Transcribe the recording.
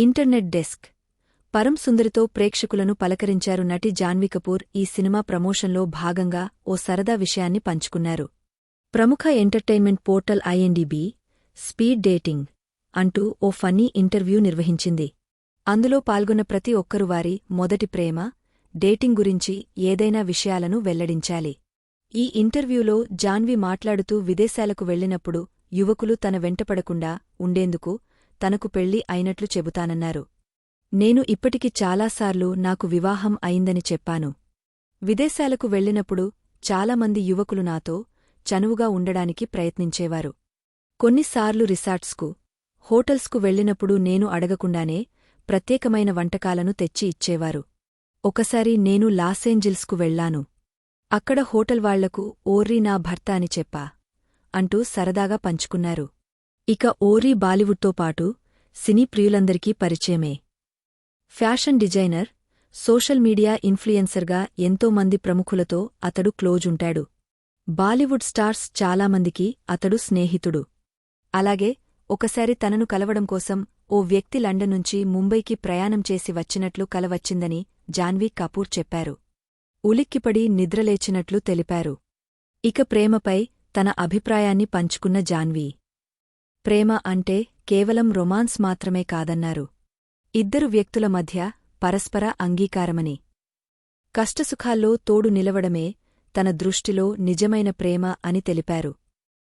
Internet desk. పరం సుందరితో ప్రేక్షకులను పలకరించారు నటి జాన్వీ కపూర్ ఈ సినిమా ప్రమోషన్లో భాగంగా ఓ సరదా విషయాన్ని పంచుకున్నారు. ప్రముఖ entertainment portal IMDb speed dating అంటూ ఓ ఫన్నీ ఇంటర్వ్యూ నిర్వహించింది. అందులో పాల్గొన్న ప్రతి ఒక్కరు వారి మొదటి ప్రేమ డేటింగ్ గురించి ఏదైనా విషయాలను వెల్లడించాలి. ఈ ఇంటర్వ్యూలో జాన్వి మాట్లాడుతూ విదేశాలకు వెళ్ళినప్పుడు యువకులు తన వెంటపడకుండా ఉండేందుకు తనకు పెళ్ళి అయినట్లు చెబుతానన్నారు. నేను ఇప్పటికి చాలాసార్లు నాకు వివాహం అయిందని చెప్పాను. విదేశాలకు వెళ్ళినప్పుడు చాలామంది యువకులు నాతో చనువుగా ఉండడానికి ప్రయత్నించేవారు. కొన్నిసార్లు రిసార్ట్స్కు హోటల్స్కు వెళ్ళినప్పుడు నేను అడగకుండానే ప్రత్యేకమైన వంటకాలను తెచ్చి ఇచ్చేవారు. ఒకసారి నేను లాసేంజిల్స్కు వెళ్ళాను అక్కడ హోటల్ వాళ్ళకు ఓర్రీ నా భర్త అని చెప్పా అంటూ సరదాగా పంచుకున్నారు. ఇక ఓరీ బాలీవుడ్తో పాటు సినీ ప్రియులందరికీ పరిచయమే. ఫ్యాషన్ డిజైనర్ సోషల్ మీడియా ఇన్ఫ్లుయెన్సర్గా ఎంతోమంది ప్రముఖులతో అతడు క్లోజుంటాడు బాలీవుడ్ స్టార్స్ చాలామందికి అతడు స్నేహితుడు. అలాగే ఒకసారి తనను కలవడం కోసం ఓ వ్యక్తి లండన్ నుంచి ముంబైకి ప్రయాణం చేసి వచ్చినట్లు కలవచ్చిందని జాన్వీ కపూర్ చెప్పారు. ఉలిక్కిపడి నిద్రలేచినట్లు తెలిపారు. ఇక ప్రేమపై తన అభిప్రాయాన్ని పంచుకున్న జాన్వీ ప్రేమ అంటే కేవలం రొమాన్స్ మాత్రమే కాదన్నారు. ఇద్దరు వ్యక్తుల మధ్య పరస్పర అంగీకారమని. కష్టసుఖాల్లో తోడు నిలవడమే తన దృష్టిలో నిజమైన ప్రేమ అని తెలిపారు.